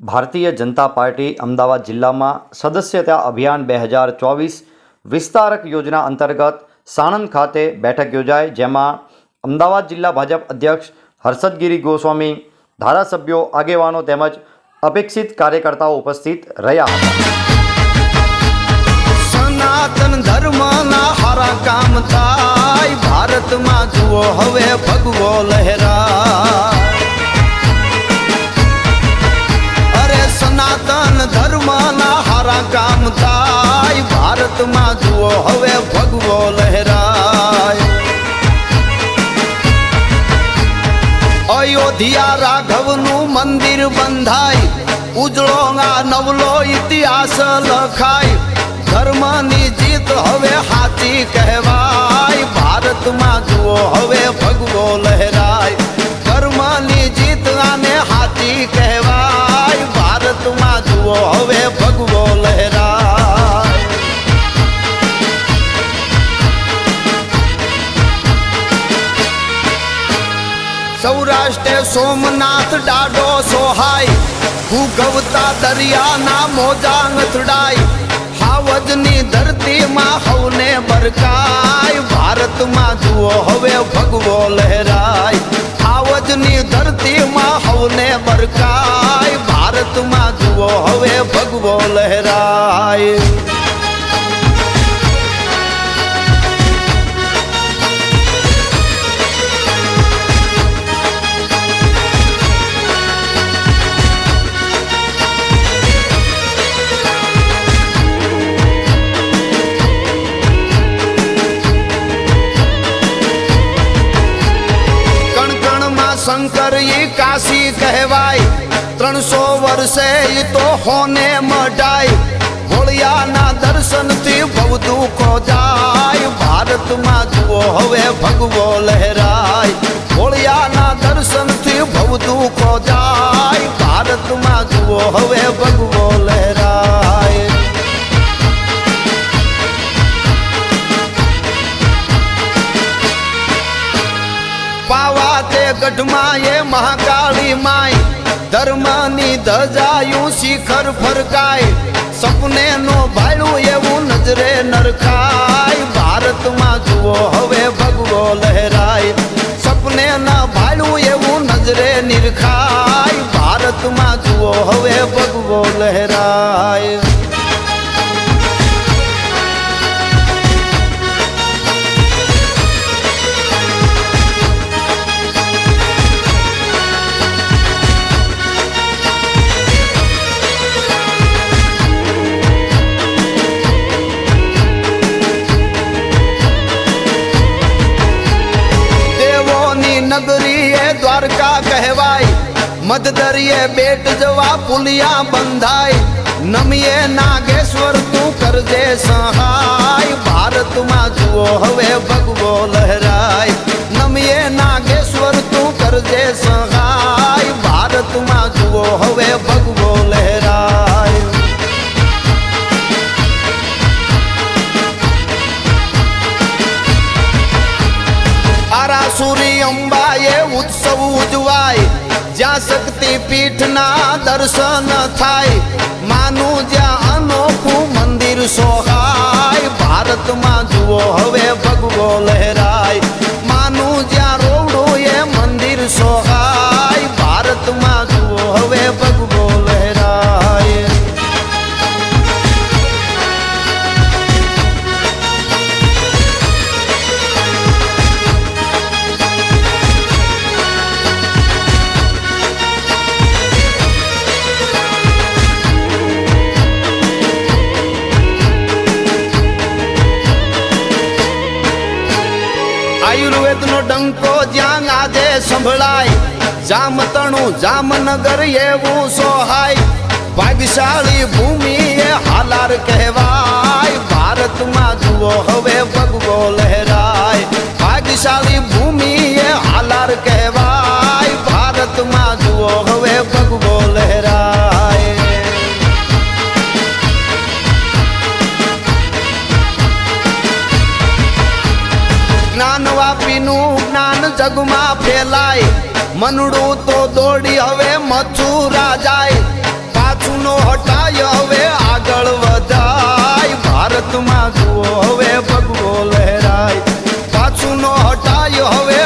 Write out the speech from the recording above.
Bharatiya Janata party Ahmedabad જિલ્લામાં સદસ્યતા અભિયાન બે હજાર ચોવીસ વિસ્તારક યોજના અંતર્ગત સાણંદ ખાતે બેઠક યોજાઈ, જેમાં અમદાવાદ જિલ્લા ભાજપ અધ્યક્ષ હર્ષદગીરી ગોસ્વામી, ધારાસભ્યો, આગેવાનો તેમજ અપેક્ષિત કાર્યકર્તાઓ ઉપસ્થિત રહ્યા હતા. સનાતન ધર્મના હારા કામ થાય, ભારતમાં જુઓ હવે સનાતન ધર્મના હારા કામ થાય. ભારતમાં જુઓ હવે ભગવો લહેરાય. અયોધ્યા રાઘવનું મંદિર બંધાય. ઉજળો આ નવલો ઇતિહાસ લખાય. ધર્મની જીત હવે હાથી કહેવાય. સોમનાથ ડાડો સોહાય ભૂગવતા દરિયાના મોજા નથડાય હાવજની ધરતીમાં હવને બરકાય, ભારતમાં જુઓ હવે ભગવો લહેરાય, હાવજની ધરતીમાં હવને બરકાય, ભારતમાં જુઓ હવે ભગવો લહેરાય. શંકર ઈ કાશી કહેવાય. ત્રણસો વર્ષે ઈ તો હોને મઢાય. હોળિયાના દર્શનથી બહુ દુઃખો જાય. ભારતમાં જુઓ હવે ભગવો લહેરાય. હોળિયાના દર્શનથી બહુ દુઃખો જાય. ભારતમાં જુઓ હવે ભગવો ગઢમાં એ મહાકાળી માય. ધર્મની ધજાયું શિખર ફરકાય. સપને નો ભાડું એવું નજરે નરખાય. ભારતમાં જુઓ હવે ભગવો લહેરાય. સપને ના ભાડું એવું નજરે નિરખાય. ભારતમાં જુઓ હવે ભગવો લહેરાય. દ્વારકા કહેવાય મધદરિયે બેટ જવા પુલિયા બંધાય નમીએ નાગેશ્વર તું કરજે સહાય ભારતમાં જુઓ હવે ભગવો લહેરાય નમીએ નાગેશ્વર તું કરજે સહાય ભારતમાં જુઓ હવે આરાસુરી અંબાએ ઉત્સવ ઉજવાય. જ્યાં શક્તિ પીઠના દર્શન થાય. માનું સંભળાય. જામતણું જામનગર એવું સોહાય. ભાગ્યશાળી ભૂમિ એ હાલાર કહેવાય. ભારતમાં જુઓ હવે ભગવો લહેરાય. વાપીનું જ્ઞાન જગમાં ફેલાય. મનડું તો દોડી હવે મથુરા જાય પાછું નો હટાય હવે આગળ વધાય. ભારતમાં જુઓ હવે ભગવો લહેરાય. પાછું નો હટાય હવે